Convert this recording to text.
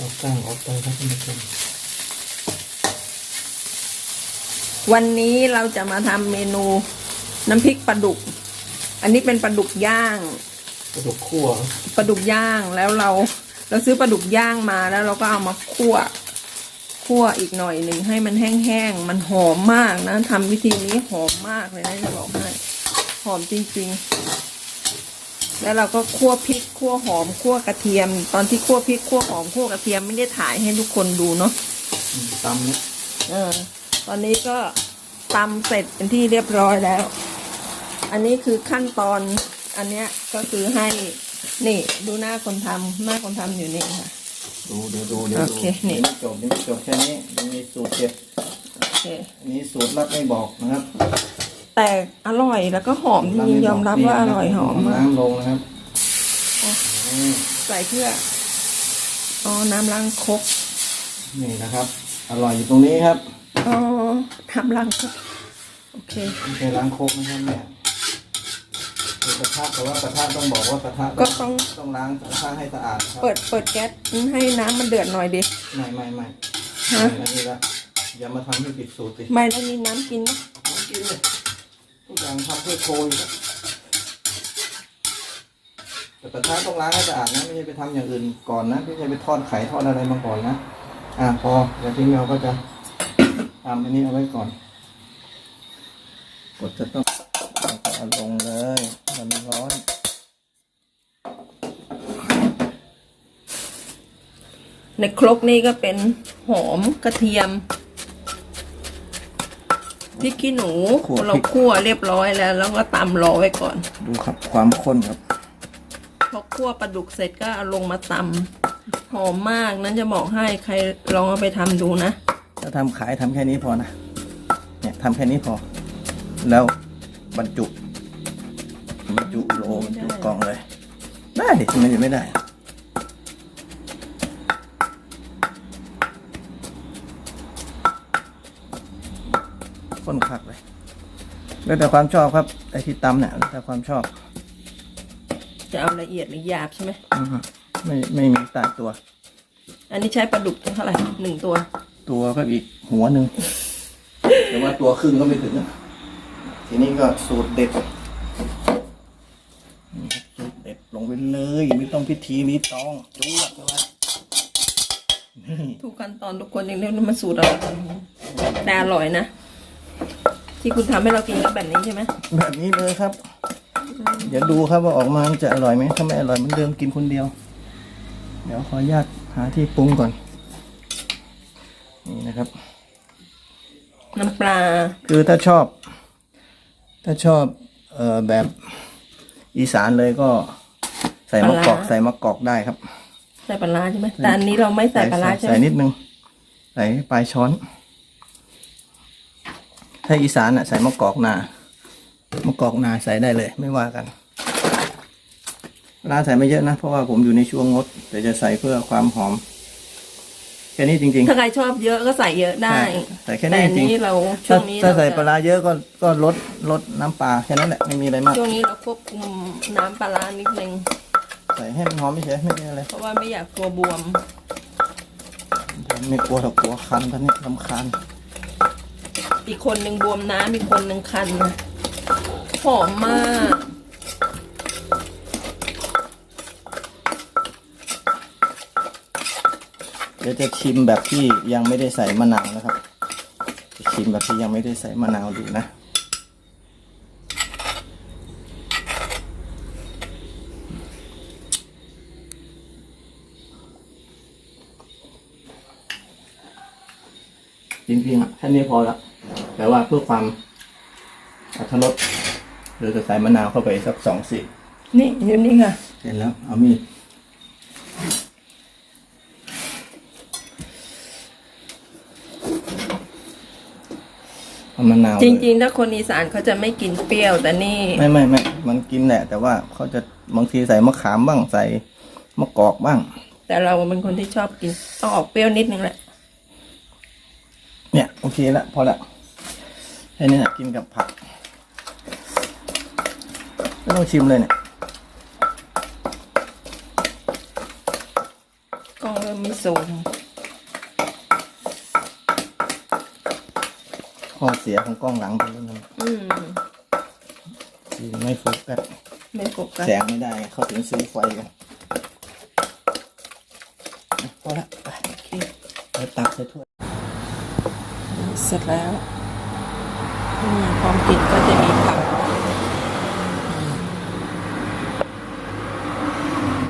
เอาก้างออกไปครับท่านผู้ชมวันนี้เราจะมาทำเมนูน้ำพริกปลาดุก อันนี้เป็นปลาดุกย่างกระดูกคั่วปลาดุกย่างแล้วเรา เราซื้อปลาดุกย่างมาแล้วเราก็เอามาคั่วคั่วอีกหน่อยหนึ่งให้มันแห้งๆ มันหอมมากนะทำวิธีนี้หอมมากเลยนะจะบอกให้หอมจริงๆ แล้วเราก็คั่วพริกคั่วหอมคั่วกระเทียม ตอนที่คั่วพริกคั่วหอมคั่วกระเทียมไม่ได้ถ่ายให้ทุกคนดูเนาะอืมตำเนี่ยเออ ตอนนี้ก็ตำเสร็จเป็นที่เรียบร้อยแล้ว อันนี้คือขั้นตอน อันเนี้ยก็คือให้นี่ดูหน้าคนทำหน้าคนทำอยู่นี่ค่ะ ดูเดี๋ยวดูเดี๋ยวโอดูเคนี่ยังไม่จบยังไม่จบแค่นี้ยังมีสูตรเด็ดโอเค อันนี้สูตรลับไม่บอกนะครับ แต่อร่อยแล้วก็หอมจริงๆยอมรับว่าอร่อยหอมมากน้ำลงนะครับใส่เพื่ออ๋อน้ำล้างครกนี่นะครับ อร่อยอยู่ตรงนี้ครับอ๋อทำล้างครกโอเคไม่ใช่ล้างโคกนะครับเนี่ยคือกระทะแต่ว่ากระทะต้องบอกว่ากระทะก็ต้องต้องล้างกระทะให้สะอาดครับเปิดเปิดแก๊สให้น้ำมันเดือดหน่อยดิไม่ไม่ไม่ฮะไม่อันนี้ละอย่ามาทำให้ผิดสูตรสิไม่แล้วมีน้ำกินไหมน้ำกินเลย ทุกอย่างทำเพื่อโชยครับแต่กระทะต้องล้างให้สะอาดนะไม่ใช่ไปทำอย่างอื่นก่อนนะไม่ใช่ไปทอดไข่ทอดอะไรมาก่อนนะอ่าพอเดี๋ยวทิ้งเราก็จะทำอันนี้เอาไว้ก่อนกดจะต้องเอาลงเลยมันร้อนในครกนี่ก็เป็นหอมกระเทียม พริกขี้หนูเราคั่วเรียบร้อยแล้ว แล้วก็ตำรอไว้ก่อน ดูครับ ความข้นครับ พอคั่วปลาดุกเสร็จก็เอาลงมาตำหอมมากนั้นจะบอกให้ใครลองเอาไปทำดูนะ ถ้าทำขายทำแค่นี้พอนะ เนี่ยทำแค่นี้พอ แล้วบรรจุ บรรจุโลบรรจุกล่องเลย ได้ดิทำไมจะไม่ได้ ข้นคักเลยแล้วแต่ความชอบครับไอที่ตำเนี่ยแล้วแต่ความชอบ จะเอาละเอียดหรือหยาบใช่ไหมอือฮึไม่ไม่มีตายตัว อันนี้ใช้ปลาดุกเท่าไหร่หนึ่งตัว ตัวก็อีกหัวหนึ่งแต่ว่าตัวครึ่งก็ไม่ถึงนะทีนี้ก็สูตรเด็ดนี่ครับสูตรเด็ดลงไปเลยไม่ต้องพิธีมีตองจุ๊บเลย ทุกขั้นตอนทุกคนยังเรียกว่ามันสูตรอะไรแต่อร่อยนะ ที่คุณทำให้เรากินก็แบบนี้ใช่ไหมแบบนี้เลยครับ เดี๋ยวดูครับว่าออกมามันจะอร่อยไหมถ้าไม่อร่อยเหมันเดิมกินคนเดียว เดี๋ยวขออนุญาตหาที่ปรุงก่อน นี่นะครับ น้ำปลา คือถ้าชอบ ถ้าชอบเอ่อแบบอีสานเลยก็ใส่มะกอกใส่มะกอกได้ครับใส่ปลาร้าใช่ไหมแต่อันนี้เราไม่ใส่ปลาร้าใช่ไหมใส่นิดนึง ใส่ปลายช้อน ถ้าอีสานอะใส่มะกอกนามะกอกนาใส่ได้เลย ไม่ว่ากันปลาร้าใส่ไม่เยอะนะ เพราะว่าผมอยู่ในช่วงงด แต่จะใส่เพื่อความหอม แค่นี้จริงถ้าใครชอบเยอะก็ใส่เยอะๆได้ใส่แค่แต่นี้อันจริงนี้เราช่ถ้าวงนี้ถ้าเราใส่จะปลาร้าเยอะก็ก็ลดลดน้ำปลาแค่นั้นแหละไม่มีอะไรมาก ช่วงนี้เราควบคุมน้ำปลาร้านิดนึง ใส่ให้มันหอมไม่ใช่ไม่มีอะไร เพราะว่าไม่อยากกลัวบวมผมไม่กลัวหรอกกลัวคันตอนนี้ลำคาญ อีกคนหนึ่งบวมน้ำอีกคนหนึ่งคันนะหอมมาก เดี๋ยวจะชิมแบบที่ยังไม่ได้ใส่มะนาวนะครับ จะชิมแบบที่ยังไม่ได้ใส่มะนาวดูนะจริงๆอะแค่นี้พอและ แต่ว่าเพื่อความอรรถรสเราจะใส่มะนาวเข้าไปสักสองสินี่อยู่นี่ค่ะเสร็จแล้ว เอามีดเอามะนาวจริงๆ ถ้าคนอีสานเขาจะไม่กินเปรี้ยวแต่นี่ๆไม่ไม่ไม่มันกินแหละ แต่ว่าเขาจะบางทีใส่มะขามบ้างใส่มะกอกบ้าง แต่เราเป็นคนที่ชอบกินต้องออกเปรี้ยวนิดนึงแหละ เนี่ย โอเคละพอละ แค่นี้นะกินกับผักไม่ต้องชิมเลยเนี่ยกล้องเริ่มไม่ซูมข้อเสียของกล้องหลังเป็นเรื่องนั้นอืมคือไม่โฟกัสไม่โฟกัสแสงไม่ได้ เขาถึงซื้อไฟกันอะพอละไปโอเคไปตักใส่ถ้วยเสร็จแล้ว นี่ความกินก็จะมีผัก